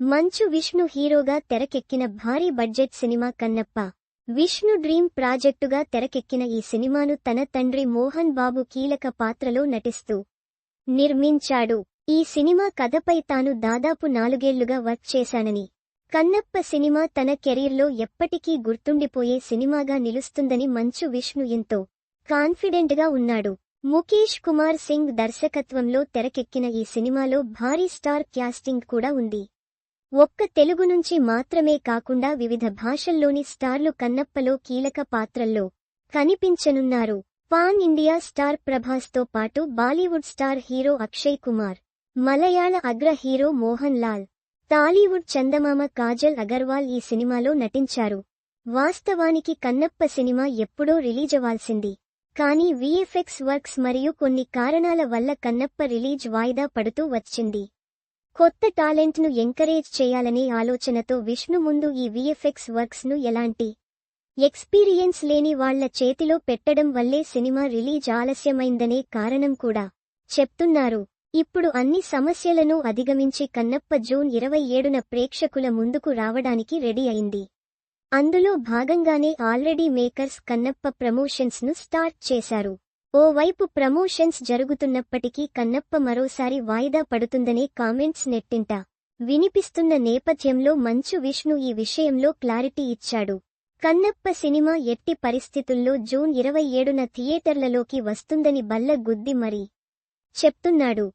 మంచు విష్ణు హీరోగా తెరకెక్కిన భారీ budget cinema Kannappa. Vishnu dream ప్రాజెక్టుగా తెరకెక్కిన ఈ సినిమాను తన తండ్రి మోహన్ బాబు కీలక పాత్రలో నటిస్తూ నిర్మించాడు. ఈ సినిమా కథపై తాను దాదాపు నాలుగేళ్ళుగా వర్క్ చేశానని. కన్నప్ప సినిమా తన కెరీర్లో ఎప్పటికీ గుర్తుండిపోయే సినిమాగా నిలుస్తుందని మంచు విష్ణు ఎంతో కాన్ఫిడెంట్గా ఉన్నాడు. ముఖేష్ కుమార్ సింగ్ దర్శకత్వంలో తెరకెక్కిన ఈ సినిమాలో భారీ స్టార్ క్యాస్టింగ్ కూడా ఉంది. ఒక్క తెలుగు నుంచి మాత్రమే కాకుండా వివిధ భాషల్లోని స్టార్లు కన్నప్పలో కీలక పాత్రల్లో కనిపించనున్నారు. పాన్ ఇండియా స్టార్ ప్రభాస్తో పాటు Bollywood star hero Akshay Kumar మలయాళ అగ్ర హీరో మోహన్ లాల్ టాలీవుడ్ చందమామ కాజల్ అగర్వాల్ ఈ సినిమాలో నటించారు. వాస్తవానికి కన్నప్ప సినిమా ఎప్పుడో రిలీజవ్వాల్సింది. కానీ విఎఫ్ఎక్స్ వర్క్స్ మరియు కొన్ని కారణాల వల్ల కన్నప్ప రిలీజ్ వాయిదా పడుతూ వచ్చింది. కొత్త టాలెంట్ను ఎంకరేజ్ చేయాలనే ఆలోచనతో విష్ణు ముందు ఈ విఎఫ్ఎక్స్ వర్క్స్ను ఎలాంటి ఎక్స్పీరియన్స్ లేని వాళ్ళ చేతిలో పెట్టడం వల్లే సినిమా రిలీజ్ ఆలస్యమైందనే కారణం కూడా చెప్తున్నారు. ఇప్పుడు అన్ని సమస్యలను అధిగమించి కన్నప్ప జూన్ ఇరవై ఏడున ప్రేక్షకుల ముందుకు రావడానికి రెడీ అయింది. అందులో భాగంగానే ఆల్రెడీ మేకర్స్ కన్నప్ప ప్రమోషన్స్ను స్టార్ట్ చేశారు. ఓవైపు ప్రమోషన్స్ జరుగుతున్నప్పటికీ కన్నప్ప మరోసారి వాయిదా పడుతుందనే కామెంట్స్ నెట్టింట. వినిపిస్తున్న నేపథ్యంలో మంచు విష్ణు ఈ విషయంలో క్లారిటీ ఇచ్చాడు. కన్నప్ప సినిమా ఎట్టి పరిస్థితుల్లో జూన్ ఇరవై ఏడున థియేటర్లలోకి వస్తుందని బల్ల గుద్ది మరి చెప్తున్నాడు.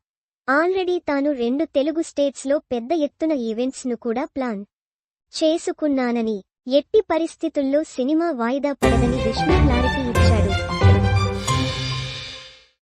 ఆల్రెడీ తాను రెండు తెలుగు స్టేట్స్లో పెద్ద ఎత్తున ఈవెంట్స్ను కూడా ప్లాన్ చేసుకున్నానని. ఎట్టి పరిస్థితుల్లో సినిమా వాయిదా పడదని విష్ణు క్లారిటీ ఇచ్చాడు.